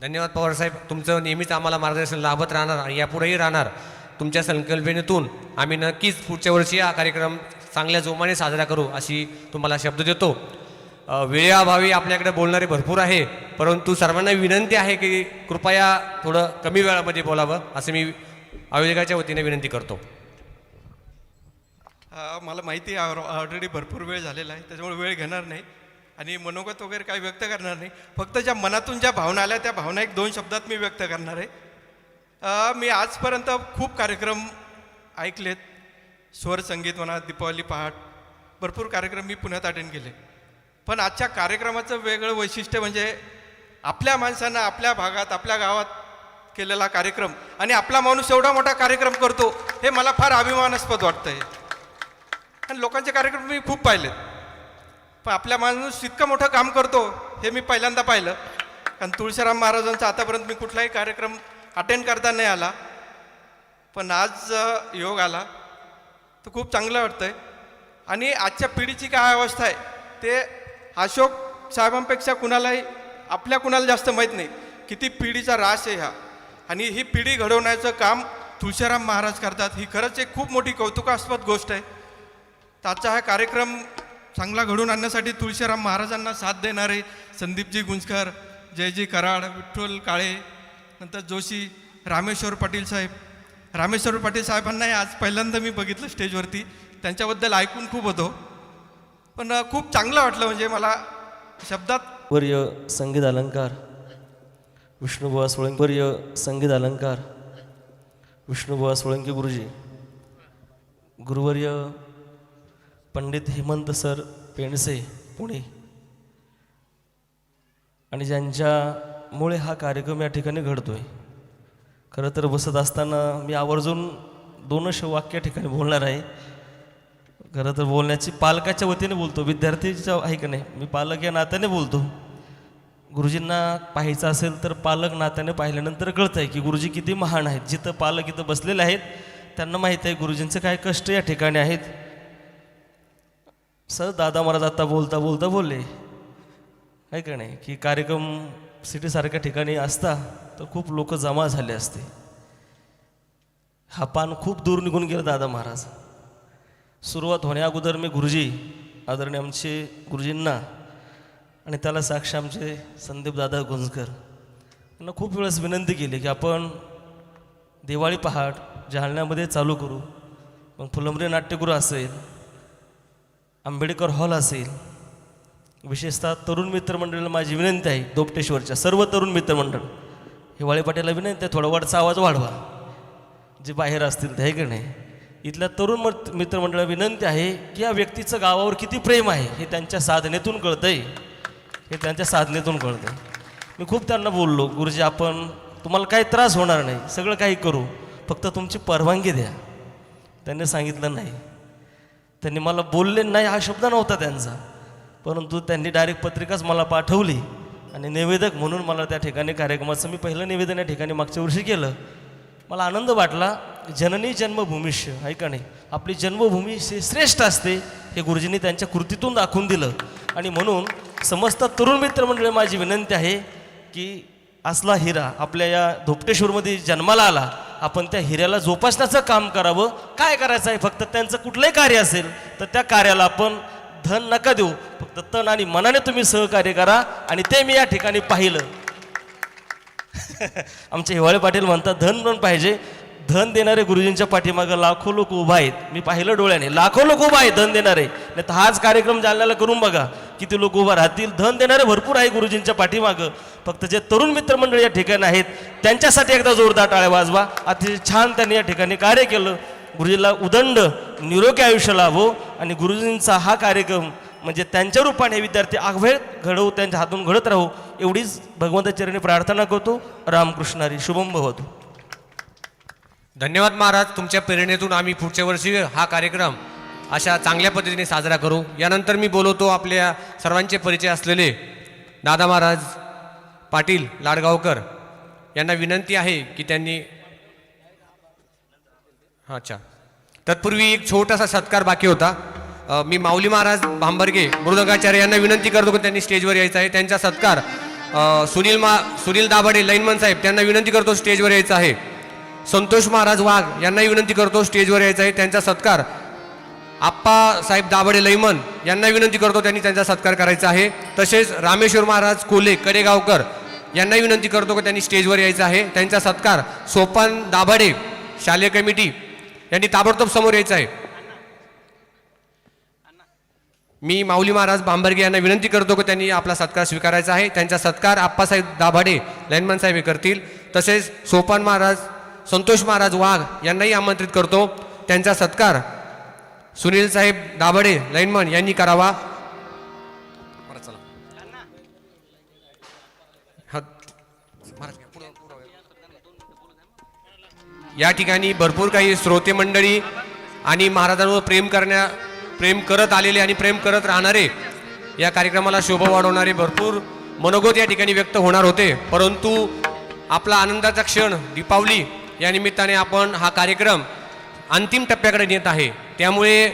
धन्यवाद पवारसाहेब तुमचं नेहमीच आम्हाला मार्गदर्शन लाभत राहणार आणि यापुढेही राहणार. तुमच्या संकल्पनेतून आम्ही नक्कीच पुढच्या वर्षी हा कार्यक्रम चांगल्या जोमाने साजरा करू अशी तुम्हाला शब्द देतो. वेळेअभावी आपल्याकडे बोलणारे भरपूर आहे परंतु सर्वांना विनंती आहे की कृपया थोडं कमी वेळामध्ये बोलावं असं मी आयोजकाच्या वतीने विनंती करतो. मला माहिती आहे ऑलरेडी भरपूर वेळ झालेला आहे त्याच्यामुळे वेळ घेणार नाही. आणि मनोगत वगैरे काही व्यक्त करणार नाही. फक्त ज्या मनातून ज्या भावना आल्या त्या भावना एक दोन शब्दात मी व्यक्त करणार आहे. मी आजपर्यंत खूप कार्यक्रम ऐकलेत. स्वर संगीत म्हणा दीपावली पहाट भरपूर कार्यक्रम मी पुण्यात अटेंड केले. पण आजच्या कार्यक्रमाचं वेगळं वैशिष्ट्य म्हणजे आपल्या माणसांना आपल्या भागात आपल्या गावात केलेला कार्यक्रम आणि आपला माणूस एवढा मोठा कार्यक्रम करतो हे मला फार अभिमानास्पद वाटतं आहे आणि लोकांचे कार्यक्रम मी खूप पाहिलेत. पण आपल्या माणूस इतकं मोठं काम करतो हे मी पहिल्यांदा पाहिलं. कारण तुळशीराम महाराजांचा आतापर्यंत मी कुठलाही कार्यक्रम अटेंड करता नाही आला. पण आज योग आला. तर खूप चांगलं वाटतंय. आणि आजच्या पिढीची काय अवस्था आहे ते अशोक साहेबांपेक्षा कुणालाही आपल्या कुणाला जास्त माहीत नाही. किती पिढीचा रास आहे ह्या आणि ही पिढी घडवण्याचं काम तुळशीराम महाराज करतात. ही खरंच एक खूप मोठी कौतुकास्पद गोष्ट आहे. आजचा हा कार्यक्रम चांगला घडवून आणण्यासाठी तुळशीराम महाराजांना साथ देणारे संदीपजी गुंजकर जयजी कराड विठ्ठल काळे नंतर जोशी रामेश्वर पाटील साहेब. रामेश्वर पाटील साहेबांनाही आज पहिल्यांदा मी बघितलं स्टेजवरती. त्यांच्याबद्दल ऐकून खूप होतो. पण खूप चांगलं वाटलं म्हणजे मला शब्दात वर्य संगीत अलंकार. विष्णुबुवा सोळंकी वर्य संगीत अलंकार. विष्णुबुवा सोळंकी गुरुजी. गुरुवर्य पंडित हेमंत सर पेंडसे पुणे. आणि ज्यांच्यामुळे हा कार्यक्रम या ठिकाणी घडतोय. खरं तर बसत असताना मी आवर्जून दोनच वाक्य ठिकाणी बोलणार आहे. खरं तर बोलण्याची पालकाच्या वतीने बोलतो विद्यार्थीच्या आहे का नाही? मी पालक या नात्याने बोलतो. गुरुजींना पाहायचं असेल तर पालक नात्याने पाहिल्यानंतर कळतं आहे की गुरुजी किती महान आहेत. जिथं पालक इथं बसलेले आहेत त्यांना माहीत आहे गुरुजींचं काय कष्ट या ठिकाणी आहेत. सर दादा महाराज आता बोलता बोलता बोलले. काय का नाही की कार्यक्रम सिटीसारख्या ठिकाणी असता तर खूप लोक जमा झाले असते. हा पान खूप दूर निघून गेला दादा महाराज. सुरुवात होण्या अगोदर मी गुरुजी आदरणीय आमचे गुरुजींना आणि त्याला साक्ष आमचे संदीप दादा गुंजकर यांना खूप वेळेस विनंती केली की आपण दिवाळी पहाट जालन्यामध्ये चालू करू. मग फुलंबरी नाट्यगृह असेल आंबेडकर हॉल असेल विशेषतः तरुण मित्रमंडळीला माझी विनंती आहे दोपटेश्वरच्या सर्व तरुण मित्रमंडळ. हिवाळे पाटीला विनंती आहे थोडा वाटचा आवाज वाढवा. जे बाहेर असतील ते आहे की नाही? इथल्या तरुण मित्रमंडळाला विनंती आहे की या व्यक्तीचं गावावर किती प्रेम आहे हे त्यांच्या साधनेतून कळतंय. हे त्यांच्या साधनेतून कळतंय. मी खूप त्यांना बोललो गुरुजी आपण तुम्हाला काही त्रास होणार नाही सगळं काही करू फक्त तुमची परवानगी द्या. त्यांनी सांगितलं नाही. त्यांनी मला बोलले नाही हा शब्द नव्हता त्यांचा. परंतु त्यांनी डायरेक्ट पत्रिकाच मला पाठवली. आणि निवेदक म्हणून मला त्या ठिकाणी कार्यक्रमाचं मी पहिलं निवेदन या ठिकाणी मागच्या वर्षी केलं. मला आनंद वाटला जननी जन्मभूमीश्य आहे का नाही? आपली जन्मभूमी श्रेष्ठ असते हे गुरुजींनी त्यांच्या कृतीतून दाखवून दिलं. आणि म्हणून समस्त तरुण मित्रमंडळी माझी विनंती आहे की असला हिरा आपल्या या धोपटेश्वरमध्ये जन्माला आला आपण त्या हिऱ्याला जोपासण्याचं काम करावं. काय करायचं आहे? फक्त त्यांचं कुठलंही कार्य असेल तर त्या कार्याला आपण धन नका देऊ. फक्त तन आणि मनाने तुम्ही सहकार्य करा आणि ते मी या ठिकाणी पाहिलं. आमचे हिवाळे पाटील म्हणतात धन पण पाहिजे धन देणारे गुरुजींच्या पाठीमागं लाखो लोक उभा आहेत. मी पाहिलं डोळ्याने लाखो लोक उभा आहेत धन देणारे. नाही तर हाच कार्यक्रम जालन्याला करून बघा. किती लोक उभा राहतील? धन देणारे भरपूर आहे गुरुजींच्या पाठीमागं. फक्त जे तरुण मित्रमंडळी या ठिकाणी आहेत त्यांच्यासाठी एकदा जोरदार टाळ्या वाजवा. अतिशय छान त्यांनी या ठिकाणी कार्य केलं. गुरुजीला उदंड निरोगी आयुष्य लाभो. आणि गुरुजींचा हा कार्यक्रम म्हणजे त्यांच्या रूपाने विद्यार्थी आगवेळ घडवू त्यांच्या हातून घडत राहू एवढीच भगवंताचरणी प्रार्थना करतो. रामकृष्णारी शुभम भवतो. धन्यवाद महाराज तुमच्या प्रेरणेतून आम्ही पुढच्या वर्षी हा कार्यक्रम अशा चांगल्या पद्धतीने साजरा करू. यानंतर मी बोलवतो आपल्या सर्वांचे परिचय असलेले दादा महाराज पाटील लाडगावकर. यांना विनंती आहे की त्यांनी अच्छा. तत्पूर्वी एक छोटासा सत्कार बाकी होता. मी माऊली महाराज भांबर्गे मृदंगाचार्य यांना विनंती करतो की त्यांनी स्टेजवर यायचं आहे. त्यांचा सत्कार सुनील मा सुनील दाभाडे लाईनमन साहेब त्यांना विनंती करतो स्टेजवर यायचं आहे. संतोष महाराज वाघ यांनाही विनंती करतो स्टेजवर यायचं आहे त्यांचा सत्कार. आप्पा साहेब दाभडे लैमन यांना विनंती करतो त्यांनी त्यांचा सत्कार करायचा आहे. तसेच रामेश्वर महाराज कोले कडेगावकर यांनाही विनंती करतो की त्यांनी स्टेजवर यायचं आहे त्यांचा सत्कार. सोपान दाभाडे शालेय कमिटी यांनी ताबडतोब समोर यायचं आहे. मी माऊली महाराज बांबर्गे यांना विनंती करतो की त्यांनी आपला सत्कार स्वीकारायचा आहे. त्यांचा सत्कार आप्पासाहेब दाभाडे लाईनमन साहेब हे करतील. तसेच सोपान महाराज संतोष महाराज वाघ यांनाही आमंत्रित करतो. त्यांचा सत्कार सुनील साहेब दाभडे लाईनमन यांनी करावा. या ठिकाणी भरपूर काही श्रोते मंडळी आणि महाराजांवर प्रेम करण्या प्रेम करत आलेले आणि प्रेम करत राहणारे या कार्यक्रमाला शोभा वाढवणारे भरपूर मनोगत या ठिकाणी व्यक्त होणार होते. परंतु आपला आनंदाचा क्षण दीपावली या निमित्ताने आपण हा कार्यक्रम अंतिम टप्प्याकडे नेत आहे. त्यामुळे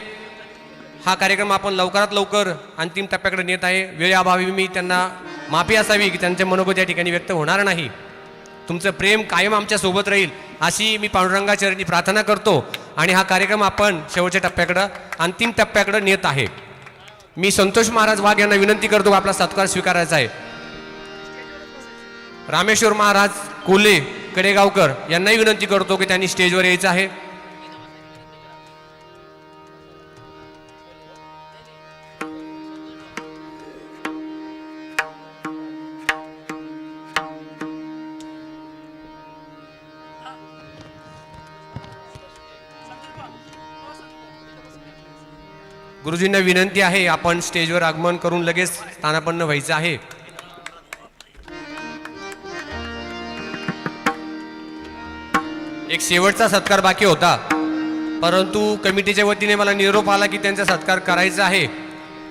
हा कार्यक्रम आपण लवकरात लवकर अंतिम टप्प्याकडे नेत आहे. वेळेअभावी मी त्यांना माफी असावी की त्यांचे मनोगत या ठिकाणी व्यक्त होणार नाही. तुमचं प्रेम कायम आमच्यासोबत राहील अशी मी पांडुरंगाचरणी प्रार्थना करतो आणि हा कार्यक्रम आपण शेवटच्या टप्प्याकडं अंतिम टप्प्याकडं नेत आहे. मी संतोष महाराज वाघ यांना विनंती करतो आपला सत्कार स्वीकारायचा आहे. रामेश्वर महाराज कोले कडेगावकर यांनाही विनंती करतो की त्यांनी स्टेजवर यायचं आहे. गुरुजींना विनंती आहे आपण स्टेजवर आगमन करून लगेच स्थानापन्न व्हायचं आहे. एक शेवटचा सत्कार बाकी होता. परंतु कमिटीच्या वतीने मला निरोप आला की त्यांचा सत्कार करायचा आहे.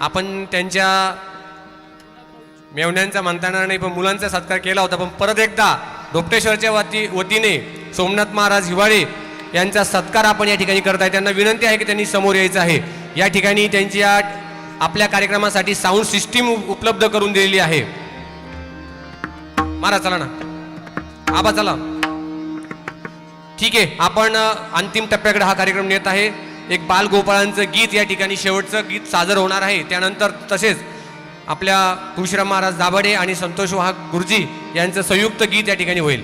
आपण त्यांच्या मेवण्यांचा म्हणता येणार नाही पण मुलांचा सत्कार केला होता. पण परत एकदा डोपटेश्वरच्या वती वतीने सोमनाथ महाराज हिवाळे यांचा सत्कार आपण या ठिकाणी करत आहे. त्यांना विनंती आहे की त्यांनी समोर यायचं आहे. या ठिकाणी त्यांच्या आपल्या कार्यक्रमासाठी साऊंड सिस्टीम उपलब्ध करून दिलेली आहे. मारा चला ना. आबा चला. ठीक आहे आपण अंतिम टप्प्याकडे हा कार्यक्रम नेत आहे. एक बालगोपाळांचं गीत या ठिकाणी शेवटचं गीत सादर होणार आहे. त्यानंतर तसेच आपल्या तुळशीराम महाराज दाभडे आणि संतोष वाहक गुरुजी यांचं संयुक्त गीत या ठिकाणी होईल.